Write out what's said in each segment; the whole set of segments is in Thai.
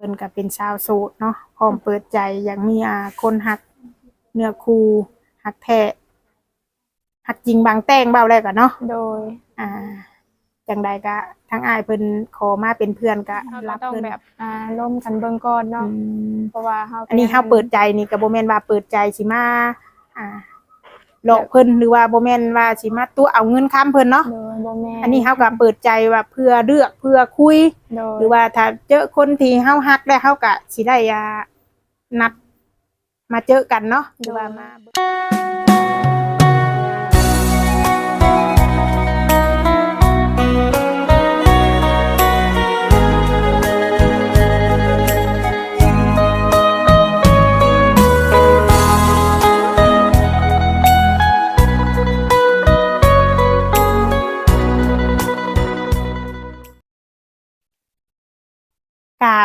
เพิ่นก็เป็นชาวโสดเนาะพร้อมเปิดใจอยากมีอ่าคนฮักเนื้อคู่ฮักแท้ฮักจริงบางแต้งเบาแล้วกันเนาะโดย อ่าจังใดก็ทั้งอายเพิ่นขอมาเป็นเพื่อนก็เรารับต้องเพิ่นแบบอ่าร่มกันเบิ่งก่อนเนาะอืมเพราะว่าเฮาอันนี้เฮาเปิดใจนี่ก็บ่แม่นว่าเปิดใจสิมาอ่า หลอกเพิ่นหรือว่าบ่แม่นว่าสิมาตัวเอาเงินค้ำเพิ่นเนาะ โดยบ่แม่นอันนี้เฮาก็เปิดใจว่าเพื่อเลือกเพื่อคุย โดยหรือว่าถ้าเจอคนที่เฮาฮักแล้วเฮาก็สิได้อ่านัดมาเจอกันเนาะหรือว่ามา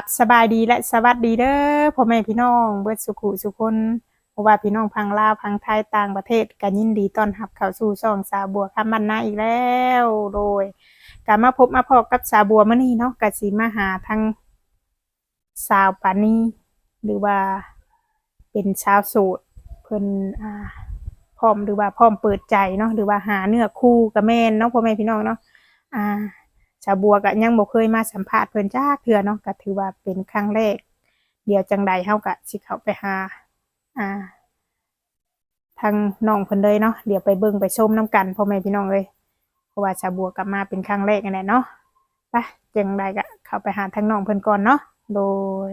บสบายดีและสวัสดีเด้อพ่อแม่พี่น้อง เบิดสุขุสุคนเพราะว่าพี่น้องพังลาวพังไทยต่างประเทศก็ยินดีต้อนรับเข้าสู่ช่องสาวบัวคำบรรณาอีกแล้วโดยการมาพบมาพบกับสาวบัวมื้อนี้เนาะก็สิมาหาทางสาวปานีหรือว่าเป็นชาวโสดเพิ่นอ่าพร้อมหรือว่าพร้อมเปิดใจเนาะหรือว่าหาเนื้อคู่กับแม่นเนาะพ่อแม่พี่น้องเนาะอ่า ชาวบัวก็ยังบ่เคยมาสัมภาษณ์เพิ่นจ้าเทื่อเนาะก็ถือว่าเป็นครั้งแรก เดี๋ยวจังใดเฮาก็สิเข้าไปหา อ่า ทางน้องเพิ่นเลยเนาะเดี๋ยวไปเบิ่งไปชมน้กันพ่อแม่พี่น้องเลยเพราะว่าชาวบัวกลับมาเป็นครั้งแรกนั่นแหละเนาะไปจังใดก็เข้าไปหาทางน้องเพิ่นก่อนเนาะโดย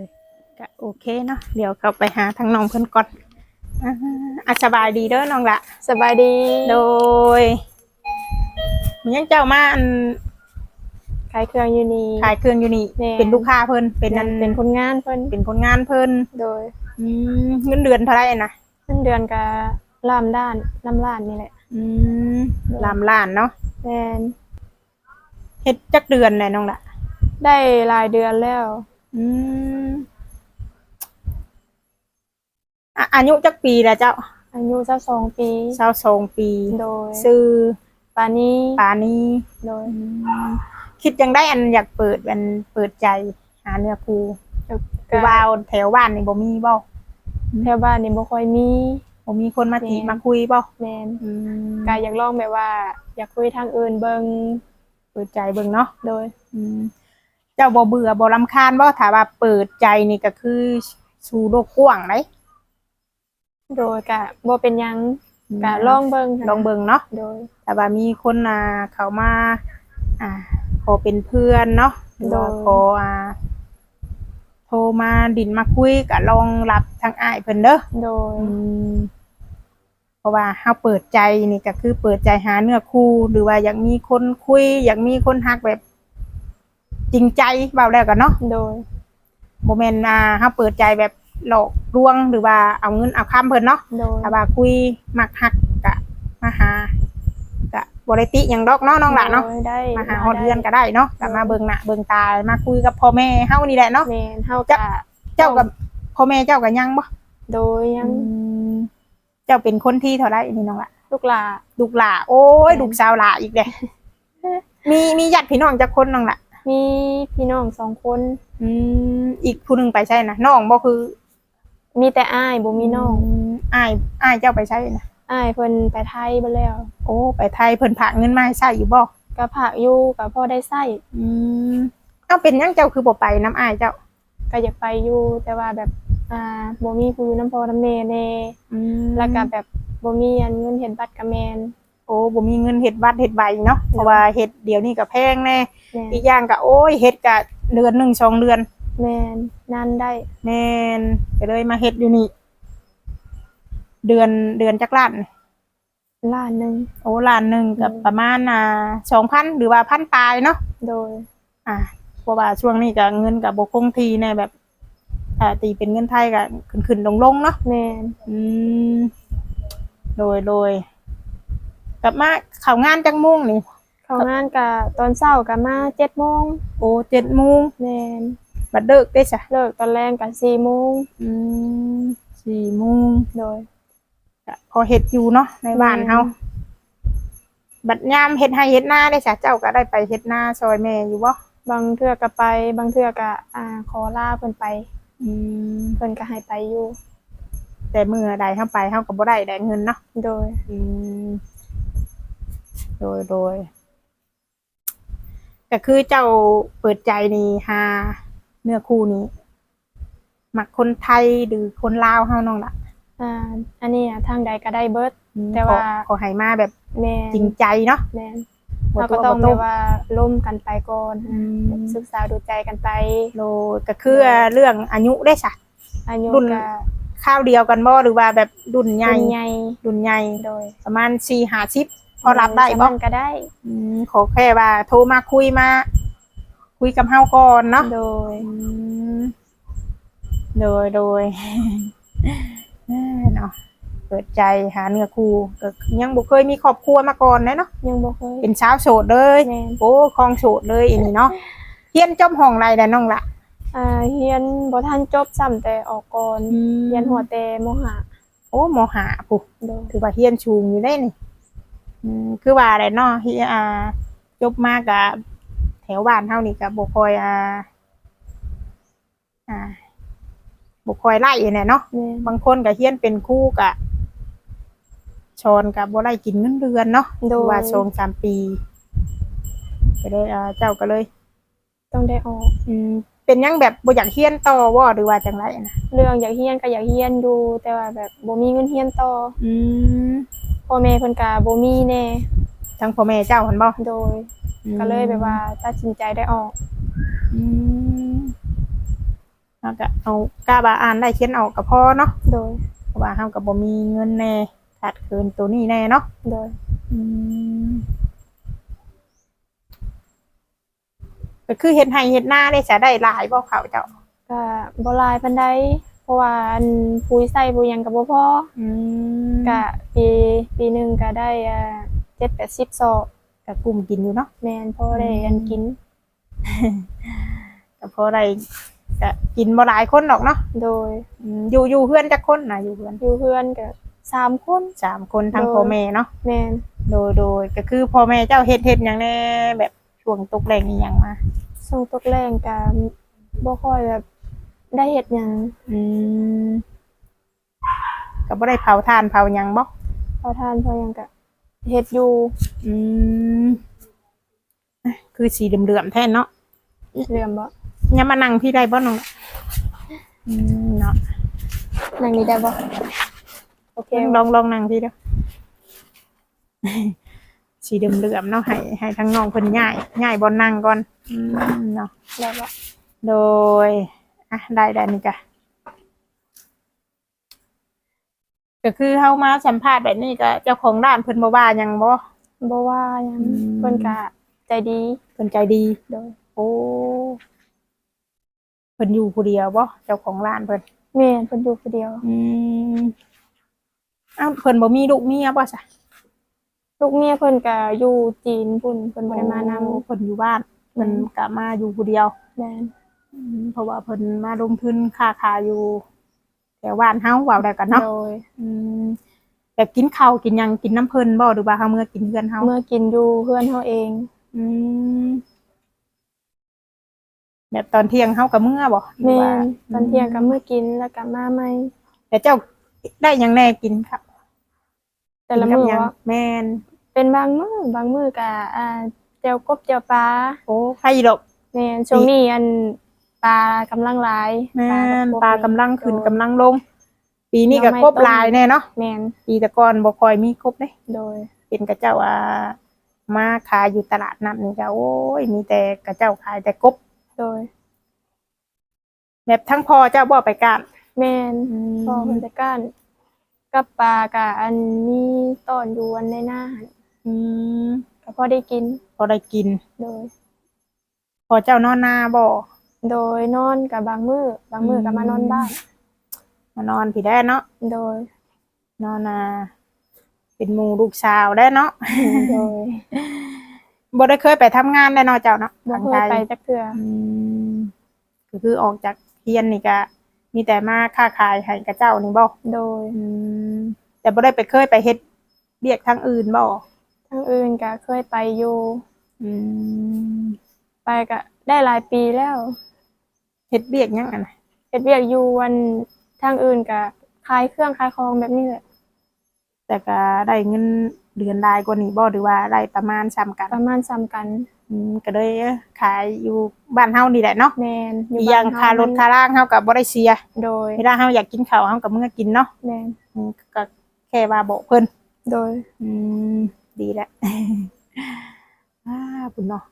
ก็โอเคเนาะเดี๋ยวเข้าไปหาทางน้องเพิ่นก่อนอ่าอะสบายดีเด้อน้องละสบายดี โดยมันยังเจ้ามาอัน ขายเครื่องอยู่นี่ ขายเครื่องอยู่นี่แม่เป็นลูกค้าเพิ่น เป็นนันเป็นคนงานเพิ่นเป็นคนงานเพิ่นโดยอืมเงินเดือนเท่าไหร่นะเงินเดือนก็ล่ามด้านล่ำล้านนี่แหละอืมลามล้านเนาะแม่นเฮ็ดจักเดือนแน่น้องละได้รายเดือนแล้ว อืมอะอายุจักปีแล้วเจ้าอายุ22ปีสาวสองปี โดยซื้อปานนี้ปานีโดย คิดยังได้อันอยากเปิดอันเปิดใจหาเนื้อคู่คือว่าแถวบ้านนี่บ่มีบ่แถวบ้านนี่บ่ค่อยมีบ่มีคนมาจีบแม่นมาคุยบ่แม่นอืมก็อยากลองแบบว่า อยากคุยทางอื่นเบิ่งเปิดใจเบิ่งเนาะโดยอืมเจ้าบ่เบื่อบ่รำคาญบ่ถ้าว่าเปิดใจนี่ก็คือสู่โลกกว้างไดโดยก็บ่เป็นหยังก็ลองเบิ่งลองเบิ่งเนาะโดย แต่ว่ามีคนอ่าเขามา อ่าข อเป็นเพื่อนเนาะหรือว่าโดยขออ่าโทรมาดินมาคุยก็ลองรับทางอ้ายเพิ่นเด้อโดย อืมเพราะว่าเฮาเปิดใจนี่ก็คือเปิดใจหาเนื้อคู่หรือว่าอยากมีคนคุย อยากมีคนฮักแบบ จริงใจเบาแล้วกันเนาะ โดย โมเมนต์อ่าเฮาเปิดใจแบบหลอกลวงหรือว่าเอาเงินเอาคำเพิ่นเนาะโดย ถ้าว่าคุยมักฮักกะมาหากะ บ่ได้ติหยังดอกเนาะน้องหล่ะเนาะโดยได้มาหาฮอดเรือนก็ได้เนาะกะมาเบิ่งหน้าเบิ่งตา มาคุยกับพ่อแม่เฮานี่แหละเนาะ แม่นเฮาจะก็เจ้ากับพ่อแม่เจ้าก็ยังบ่โดยยังอืมเจ้าเป็นคนที่เท่าไหร่นี่น้องหล่ะ ลูกหลาลูกหล่าโอ้ยลูกสาวหล่าอีกเด้มีมีญาติพี่น้องจักคนน้องหล่ะ มีพี่น้องสองคน อืมอีกผู้หนึงไปใช่นะน้องบ่คือ มีแต่อ้ายบ่มีน้องมอ้ายอ้ายเจ้าไปใช่นะ อ้ายเพิ่นไปไทยไปแล้ว โอ้ ไปไทยเพิ่นผากเงินมาให้ใช้อยู่บ่ก็ผักอยู่ก็พอได้ใช้อืมเอาเป็นหยังเจ้าคือบ่ไปน้ำอายเจ้า ก็อยากไปอยู่แต่ว่าแบบอ่าบ่มีผู้อยู่น้ำพ่อน้ำแม่แน่อืมแล้วก็แบบบ่มีอันเงินเห็นบัตรกับแม่นโอ้บ่มีเงินเฮ็ดวัดเฮ็ดใบเนาะเพราะว่าเฮ็ดเดี๋ยวนี้ก็แพงแน่ แม่นอีกอย่างก็โอ้ยเฮ็ดก็เดือนหนึ่งสองเดือนแม่นนั่นได้ แม่นก็เลยมาเฮ็ดอยู่นี่ เดือนเดือนจักล้านล้านหนึงโอ้ล้านหนึงกับอืมประมาณอ่า2,000หรือว่าพันปลายเนาะโดย อ่าเพราะว่าช่วงนี้ก็เงินก็บ่คงที่แน่แบบอ่าตีเป็นเงินไทยก็ขึ้นๆลงๆเนาะแม่นอืมโดยโดยกลับมาเข้างานจังมุ่งนี่เข้างานก็ตอนเช้าก็มา7:00นโอ้เจ็ดโมงแม่นบัดเดิกได้จ้ะเลิกตอนแรงก็4:00นอืมสี่โมงโดยก็ พอเฮ็ดอยู่เนาะในบ้านเฮาบัดยามเฮ็ดให้เฮ็ดหน้าได้จ้ะเจ้าก็ได้ไปเฮ็ดหน้าซอยแม่อยู่บ่บบางเทื่อก็ไป บางเทื่อก็อ่าขอลาเพิ่นไปอืมเพิ่นก็ให้ไปอยู่ แต่มื้อใดเฮาไปเฮาก็บ่ได้ได้เงินเนาะโดย อืมโดยโดยก็คือเจ้าเปิดใจนี่หาเนื้อคู่นี้มักคนไทยหรือคนลาวเฮาน้องล่ะ อ่าอันนี้อะทางใดก็ได้เบิดอืมแต่ว่า ขอขอให้มาแบบแม่นจริงใจเนาะแม่นบ่เราก็ตัวต้องบ่แบตัวบว่าล่มกันไปก่อนอืมศึกษาดูใจกันไปโดยก็คือเรื่องอายุได้จ้ะอายุรุ่น ก็ข้าวเดียวกันบ่หรือว่าแบบรุ่นใหญ่รุ่นใหญ่รุ่นใหญ่โดยประมาณ4 50พอรับได้บ่สำนักก็ได้ อืมขอแค่ว่าโทรมาคุยมา คุยกับเฮาก่อนเนาะโดย อืมโดยโดย เอ้อเนาะเปิดใจหาเนื้อคู่ก็ยังบ่เคยมีครอบครัวมาก่อนเลยเนาะยังบ่เคยเป็นสาวโสดเลยแม่น โอ้คลองโสดเลยอันนี้เนาะเฮียนจบห้องไรแล้วน้องละอ่าเรียนบ่ทันจบซ้ำแต่ออกก่อนเรียนหัวแต่มหาโอ้มหาปุ๊โดยถือว่าเฮียนชูงอยู่ได้นี่อืมคือว่าอะไรเนาะเฮียอ่าจบมากะแถวบ้านเฮานี่ก็บ่ค่อยอ่าอ่า บ่ค่อยไล่แน่เนาะแม่นบางคนก็เฮียนเป็นครู่กะชอนกับบ่ได้กินเงินเดือนเนาะโดย ว่าสองสามปีก็เลยอ่าเจ้าก็เลย ต้องได้ออก อืมเป็นหยังแบบบ่อยากเฮียนต่อว่าหรือว่าจังไรนะเรื่องอยากเรียนก็อยากเรียนอยู่ แต่ว่าแบบบ่มีเงินเรียนต่ออืมพ่อแม่เพิ่นก็บ่มีแน่ทั้งพ่อแม่เจ้าหันบ่โดย ก็เลยแบบว่าตัดสินใจได้ออก อืม แล้วก็เอากล้าบาอ่านได้เขียนออกก็พอเนาะโดย เพราะว่าเฮาก็บ่มีเงินแน่ขาดเกินตัวนี้แน่เนาะโดย อืมก็คือเฮ็ดให้เฮ็ดหน้าได้จะได้หลายบ่เขาเจ้าก็บ่หลายปานใดเพราะว่าอันปุ๋ยใส่ปุ๋ยหยังก็บ่พออืมก็ปีปีหนึงก็ได้อ่า7-80ซอกก็กลุ่มกินอยู่เนาะแม่นพอได้อันกิน ก็พอได้ ก็กินบ่หลายคนหรอกเนาะโดยอืมอยู่อยู่เพื่อนจักคนน่ะอยู่เพื่อนอยู่เพื่อนก็สามคนสามคนทั้งโดยพ่อแม่เนาะแม่นโดยโดยก็คือพ่อแม่เจ้าเฮ็ดเฮ็ดหยังแน่แบบช่วงตกแรงอีหยังมาส่งตกแรงก็บ่ค่อยแบบได้เฮ็ดหยังอืมก็บ่ได้เผาทานเผาหยังบ่พอทานพอหยังก็เฮ็ดอยู่อืมอะคือสีเหลื่อมๆแท้เนาะเรื่องบ่ ยังมานั่งพี่ได้บ่น้องอืมเนาะนั่งนี่ได้บ่โอเคลองลองนั่งพี่เด้อสีเหลื่อมๆเนาะให้ให้ทั้งน้องเพิ่นย้ายย้ายบ่นั่งก่อนอืมเนาะได้บ่โดยอะได้ได้นี่จ้ะก็คือเฮามาสัมภาษณ์แบบนี้ก็เจ้าของร้านเพิ่นบ่ว่าหยังบ่บ่ว่าหยังอืมเพิ่นก็ใจดีเพิ่นใจดีโดยโอ้เพิ่นอยู่ผู้เดียวบ่เจ้าของร้านเพิ่นแม่นเพิ่นอยู่ผู้เดียว อืมอ้าวเพิ่นบ่มีลูกเมียบ่ซะลูกเมียเพิ่นก็อยู่จีนพุ่นเพิ่นบ่ได้มานำโอ้เพิ่นอยู่บ้านเพิ่นก็มาอยู่ผู้เดียวแม่นอืมเพราะว่าเพิ่นมาลงทุนค้าขายอยู่แถวบ้านเฮาว่าได้กันเนาะโดยอืมแบบกินข้าวกินหยังกินน้ำเพิ่นบ่หรือว่าเฮาเมื่อกินเพื่อนเฮาเมื่อกินอยู่เพื่อนเฮาเอง อืม แบบตอนเที่ยงเฮากับเมื่อบ่หรือแม่ว่านตอนเที่ยงก็มื้อกินแล้วก็มาใหม่ แต่เจ้าได้หยังแน่กินครับแต่ละกินกับมื้อหยังว่าแม่นเป็นบางมื้อบางมื้อก็อ่าแจ่วกบแจ่วปลาโอ้ใครดอก แม่นช่วงนี้อันปลากำลังหลายแม่นกับปลากำลังขึ้นกำลังลง ปีนี้ก็ครบหลายแน่เนาะแม่นปีแต่ก่อนบ่ค่อยมีครบเด้โดย เป็นกระเจ้าว่ามาขายอยู่ตลาดนัดนี่ก็โอ้ยมีแต่กระเจ้าขายแต่กบ โดยแบบทั้งพ่อเจ้าบ่ไปการ แม่นอืม พอเพิ่นจะก้านกับปลากะอันมีต้อนอยู่อันในหน้าหั่นอืมก็พอได้กินพอได้กิน โดย พอเจ้านอนนาบ่โดยนอนกับบางมือ้อบางมื้อก็มานอนบ้านมานอนพี่ได้เนาะโดย นอนนาเป็นหมู่ลูกสาวได้เนาะ โดย บ่ได้เคยไปทำงานได้เนาะเจ้าเนาะบ่ทางเคไทยยไปจักเทื่ออืมก็คือออกจากเฮียนนี่ก็มีแต่มาค้าขายให้กับเจ้านี่บ่โดยอืมแต่บ่ได้ไปเคยไปเฮ็ดเบียกทางอื่นบ่ทางอื่นก็เคยไปอยู่อืมไปไปก็ได้หลายปีแล้วเฮ็ดเบียกหยังอันน่ะเฮ็ดเวียกอยู่วันทางอื่นก็ขายเครื่องขายของแบบนี้แหละแต่ก็ได้เงิน เดือนรายกว่านี้บ่หรือว่าได้ประมาณซ้ำกันประมาณซ้ำกันอืมก็เลยขายอยู่บ้านเฮานี่แหละเนาะแมนอีกอย่างบ้นเฮค่ารถค่าล่างเฮาก็บ่ได้เสียโดยเวลาเฮาอยากกินข้าวเฮาก็มื้อกินเนาะแมนอืมก็แค่ว่าบอกเพิ่นโดย อืมดีแหละอ้าบุญเนาะ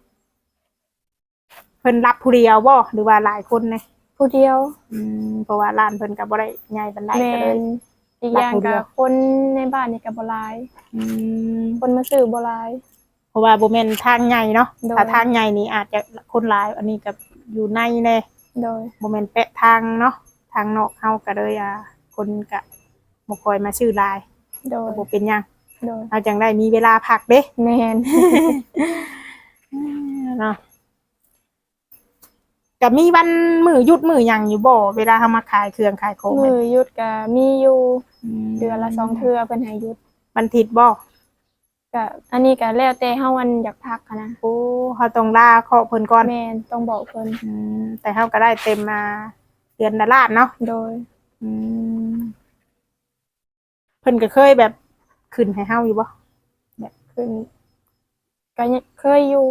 เพิ่นรับผู้เดียวบ่หรือว่าหลายคนเนี่ยผู้เดียว อืมเพราะว่าร้านเพิ่นก็บ่ได้ใหญ่ปานใดแมก็เลยน อีกอย่างรักผู้เดีก็ยวคนในบ้านนี่ก็บ่หลาย อืมคนมาซื้อบ่หลาย เพราะว่าบ่แม่นทางใหญ่เนาะโดย ถ้าทางใหญ่นี่อาจจะคนหลาย อันนี้ก็อยู่ในแน่โดย บ่แม่นแปะทางเนาะทางนอกเฮาก็เลยอ่าคนก็บ่ค่อยมาซื้อหลายโดยก็บ่เป็นหยังโดยเอาจังได้มีเวลาพักเด้ แมนเนาะก็มีวันมือหยุดมือหยังอยู่บ่เวลาเฮามาขายเครื่องขายของมือหยุดก็มีอยู่ม เดือนละสองเทื่อเพิ่นให้หยุดวันอาทิตย์บ่ก็อันนี้ก็แล้วแต่เฮาวันอยากพักหั้นนะโอ้เฮาต้องลาขอเพิ่นก่อนแมนต้องบอกเพิ่นอืมแต่เฮาก็ได้เต็มมาเดือนละล้านเนาะโดย อืมเพิ่นก็เคยแบบขึ้นให้เฮาอยู่บ่ขึ้นก็ยังเคยอยู่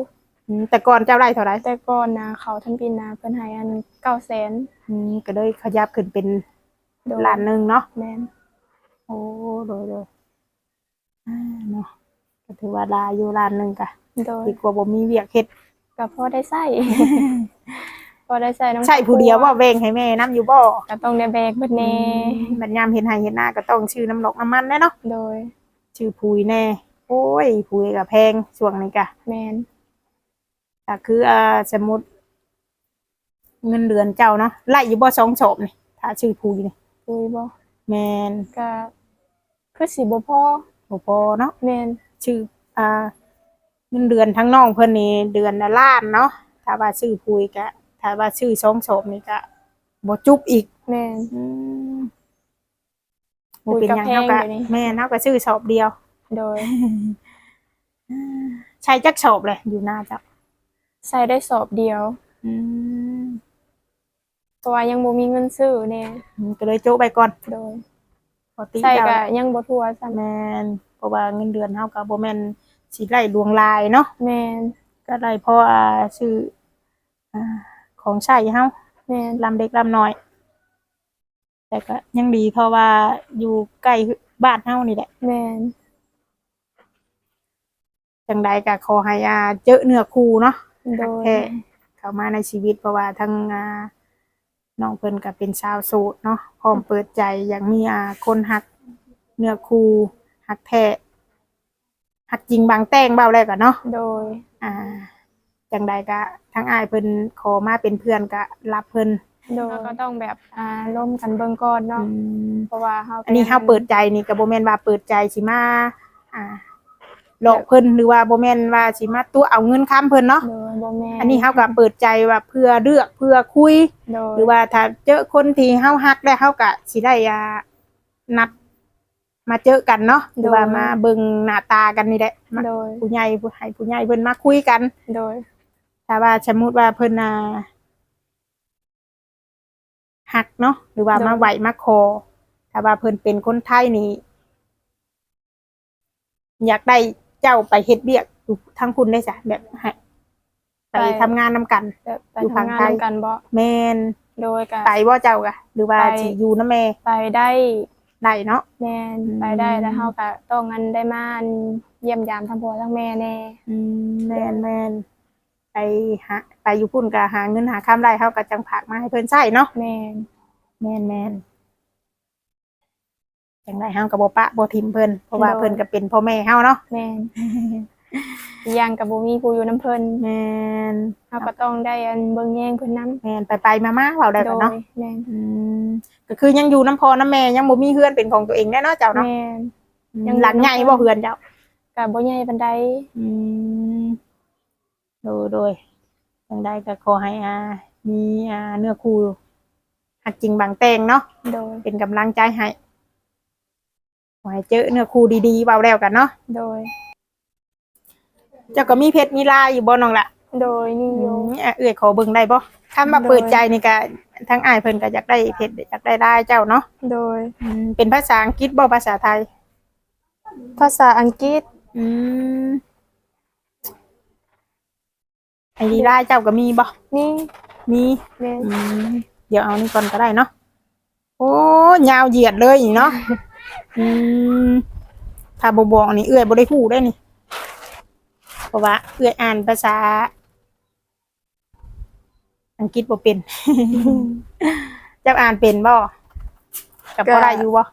อืมแต่ก่อนเจ้าได้เท่าไหร่แต่ก่อนนะเขาทั้งปีนาเพิ่นให้อัน900,000อืมก็เลยขยับขึ้นเป็นโดยล้านหนึงเนาะ แมน โอ้โดยโดยอ่าเนาะก็ถือว่าลาอยู่ล้านหนึงกะโดยดีกว่าบ่มีเวียกเฮ็ดก็พอได้ใส่ พอได้ใส่น้ำใช่ผู้เดียวว่าแบ่งให้แม่น้ำอยู่บ่ก็ต้องได้แบกเบิดแน่บัดยามเห็นให้เห็นหน้าก็ต้องชื่อน้ำหลอกน้ำมันแน่เนาะโดย ชื่อปุ๋ยแน่ โอ้ยปุ๋ยก็แพงช่วงนี้กะแมนแต่คืออ่าสมมุติ เงินเดือนเจ้าเนาะไล่อยู่บ่สองโฉบนี่ถ้าชื่อปุ๋ยนี่คุยบ่แม่นก็ คือสิบ่พอบ่พอเนาะแมนชื่ออ่าเงินเดือนทั้งน้องเพิ่นนี่เดือนละล้านเนาะถ้าว่าชื่อปุ๋ยก็ถ้าว่าชื่อสองโฉบนี่ก็บ่จุบอีกแมนอืมบ่เป็นหยังเฮาก็ปุ๋ยก็แพงอยู่นี่แม่นเฮาก็ชื่อโฉบเดียว โดยใช้จักโฉบเลยอยู่หน้าเจ้าใส่ได้สอบเดียวอืมเพราะว่ายังบ่มีเงินซื้อแน่ก็เลยโจ๊ะไปก่อนโดย ปกติใส่เจ้าก็ยังบ่ทั่วซ้ำแมนเพราะว่าเงินเดือนเฮาก็บ่แม่นสิไล่ลวงลายเนาะแมนก็ได้เพราะอ่าชื่ออ่าของใช้เฮาแมนลำเด็กลำน้อย แต่ก็ยังดีเพราะว่าอยู่ใกล้บ้านเฮานี่แหละ แมนจังใดก็ขอให้อ่าเจอเนื้อคู่เนาะโดยแท้เข้ามาในชีวิตเพราะว่าทั้งอ่า น้องเพิ่นก็เป็นชาวโสดเนาะพร้อมเปิดใจอยากมีอ่าคนหักเนื้อคู่หักแท้หักจริงบางแต้งเบาแล้วกันเนาะโดย อ่าจังใดก็ทั้งอายเพิ่นขอมาเป็นเพื่อนก็รับเพิ่นโดยก็ต้องแบบอ่าร่วมกันเบิ่งก่อนอืเนาะมเพราะว่าเฮาก็อันนี้เฮาเปิดใจนี่ก็บ่แม่นว่าเปิดใจสิมาอ่าหลอกเพิ่นหรือว่าบ่แม่นว่าสิมาตัวเอาเงินค้ำเพิ่นเนาะโดย บ่แม่นอันนี้เฮาก็เปิดใจว่าเพื่อเลือกเพื่อคุย โดยหรือว่าถ้าเจอคนที่เฮาฮักแล้วเฮาก็สิได้อ่านัดมาเจอกันเนาะหรือว่ามาเบิ่งหน้าตากันนี่แหละมาโดยผู้ใหญ่ผู้ให้ผู้ใหญ่เพิ่นมาคุยกันโดยถ้าว่าสมมุติว่าเพิ่นอ่าฮักเนาะหรือว่ามาไหวมาคอ ถ้าว่าเพิ่นเป็นคนไทยนี่อยากได้เจ้าไปเฮ็ดเวียกอยู่ทั้งคุณได้จ้ะแบบให้ ไปทำงานนํกันแบบไปอยู่ทำฝั่งงานไทยร่วมกันบ่แม่นโดยก็ไปบ่เจ้ากะหรือว่าไปสิอยู่นำแม่ไปได้ได้เนาะแม่นอืมไปได้แล้วเฮาก็ต้องงันได้มาอันเยี่ยมยามทั้งพ่อทั้งแม่แน่อืมแม่นแม่นไปหาไปอยู่พุ่นก็หาเงินหาคำได้เฮาก็จังผากมาให้เพิ่นใช้เนาะแม่นแม่นแม่นจังได๋เฮาก็บ่ปะบ่ทิมเพิ่นเพราะว่าเพิ่นก็เป็นพ่อแม่เฮาเนาะแม่น อีกอย่างก็บ่มีผู้อยู่นํเพิ่นแม่นเฮาก็ต้องได้อันเบิ่งแย่งเพิ่นนํแม่นไปๆมาๆเว้าได้โดกันยเนาะแม่นอืมก็คือยังอยู่น้ำพ่อน้ำแม่ยังบ่มีเฮือนเป็นของตัวเองแน่เนาะเจ้าเนาะแม่นอืมยังอยู่หลังใหญ่บ่เฮือนเจ้า ก็บ่ใหญ่ปานใดอืมโดยโดยจังได้ก็ขอให้อ่ามีอ่าเนื้อคู่หักจริงบางแตงเนาะโดยเป็นกำลังใจให้ขอให้เจอเนื้อคู่ดีๆเบาแล้วกันเนาะโดย เจ้าก็มีเพชรมีลายอยู่บ่น้องละโดยนิยอืมมอะเอื้อยขอเบิ่งได้บ่ถ้ามาโดยเปิดใจนี่ก็ทั้งอ้ายเพิ่นก็อยากได้เพชรอยากได้ลายเจ้าเนาะโดยอืมเป็นภาษาอังกฤษบ่ภาษาไทย ภาษาอังกฤษอืมไอ้ดีลายเจ้าก็มีบ่นี่มีแม่นอืมเดี๋ยวเอานี่ก่อนก็ได้เนาะโอ้ยาวเหยียดเลยนี่เนาะอืมถ้าบ่บอกนี่เอื้อยบ่ได้ฮู้ได้นี่ เพราะว่าเอื้อยอ่านภาษา อังกฤษบ่เป็นเจ้าอ่านเป็นบ่กับบ่ได้อยู่บ่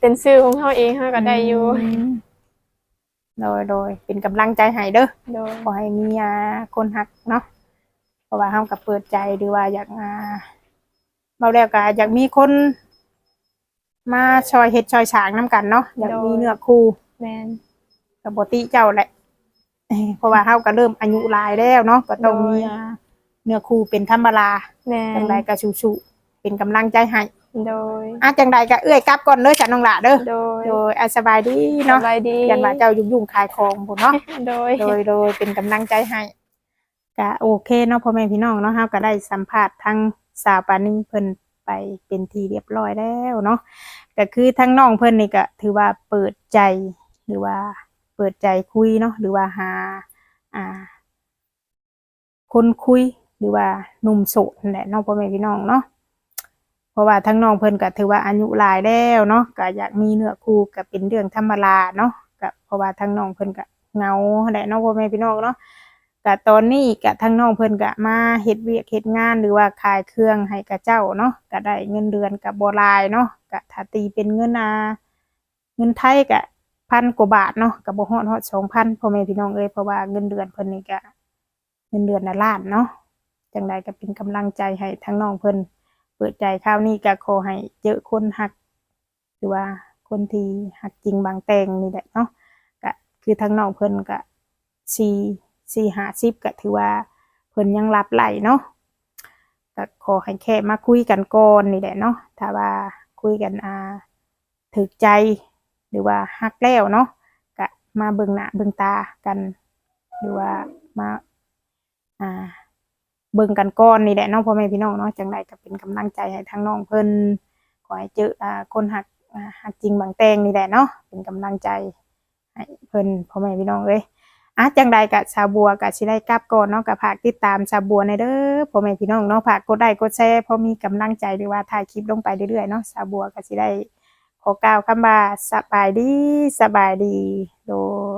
เป็นชื่อของเฮาเองเฮาก็ได้อยู่มโดยโดยเป็นกำลังใจให้เด้อโดยขอให้มีอ่าคนฮักเนาะเพราะว่าเฮากับเปิดใจหรือว่าอยากอ่าเบาแล้วก็อยากมีคน มาชอยเฮ็ดชอยฉางน้กันเนาะอยากมีเนื้อคู่แม่นกับบ่ติเจ้าแหละ เอ้ยเพราะว่าเฮาก็เริ่มอายุหลายแล้วเนาะก็ต้องมีอ่าเนื้อคู่เป็นธรรมดาแม่จันงไดก็สู้ๆเป็นกำลังใจให้โดยอะจังใดก็เอื้อยกลับก่อนเด้อจ้ะน้องหล่ะเด้อโดยโดยอะสบายดีสเนาะบายดียันว่าเจ้ายุ่งๆขายของพุ่นเนาะโดยโดยโดยเป็นกำลังใจให้ก็โอเคเนาะพ่อแม่พี่น้องเนาะครับก็ได้สัมภาษณ์ทั้งสาวปานีเพิ่นไปเป็นทีเรียบร้อยแล้วเนาะก็คือทั้งน้องเพิ่นนี่ก็ถือว่าเปิดใจหรือว่า เปิดใจคุยเนาะหรือว่าหาอ่า คนคุยหรือว่าหนุ่มโสดนั่นแหละน้องพ่อแม่พี่น้องเนาะเพราะว่าทั้งน้องเพิ่นก็ถือว่าอายุหลายแล้วเนาะก็อยากมีเนื้อคู่ก็เป็นเรื่องธรรมดาเนาะก็เพราะว่าทั้งน้องเพิ่นก็เงาแหละน้องพ่อแม่พี่น้องเนาะก็ตอนนี้ก็ทั้งน้องเพิ่นก็มาเฮ็ดเวียกเฮ็ดงานหรือว่าขายเครื่องให้กับเจ้าเนาะก็ได้เงินเดือนกับบ่หลายเนาะก็ถ้าตีเป็นเงินอาเงินไทยก็ พันกว่าบาทเนาะก็บ่ฮอดฮอด2,000พ่อแม่พี่น้องเอ้ยเพราะว่าเงินเดือนเพิ่นนี่ก็เงินเดือนละล้านเนาะจังใดก็เป็นกำลังใจให้ทั้งน้องเพิ่นเปิดใจคราวนี้ก็ขอให้เจอคนหักหรือว่าคนที่หักจริงบางแตงนี่แหละเนาะก็คือทั้งน้องเพิ่นก็สี่สี่ห้าสิบก็ถือว่าเพิ่นยังรับไหลเนาะก็ขอให้แค่มาคุยกันก่อนนี่แหละเนาะถ้าว่าคุยกันอ่าถึกใจ หรือว่าฮักแล้วเนาะก็มาเบิ่งหน้าเบิ่งตากัน หรือว่ามาอ่าเบิ่งกันก่อนนี่แหละเน้องพ่อแม่พี่น้องเนาะจังไดก็เป็นกำลังใจให้ทั้งน้องเพิ่นขอให้เจออ่าคนหักหักจริงบางแตงนี่แหละเนาะเป็นกำลังใจให้เพิ่นพ่อแม่พี่น้องเอ้ยอะจังใดกับชาบัวกับสิได้กลับก่อนเนาะกับฝากติดตามชาบัวในเด้อพ่อแม่พี่น้องเนาะฝากกดไลค์กดแชร์พราะมีกำลังใจหรือว่าถ่ายคลิปลงไปเรื่อยๆเนาะชาบัวก็สิได้ ขอกล่าวคำว่าสบายดีสบายดีโดย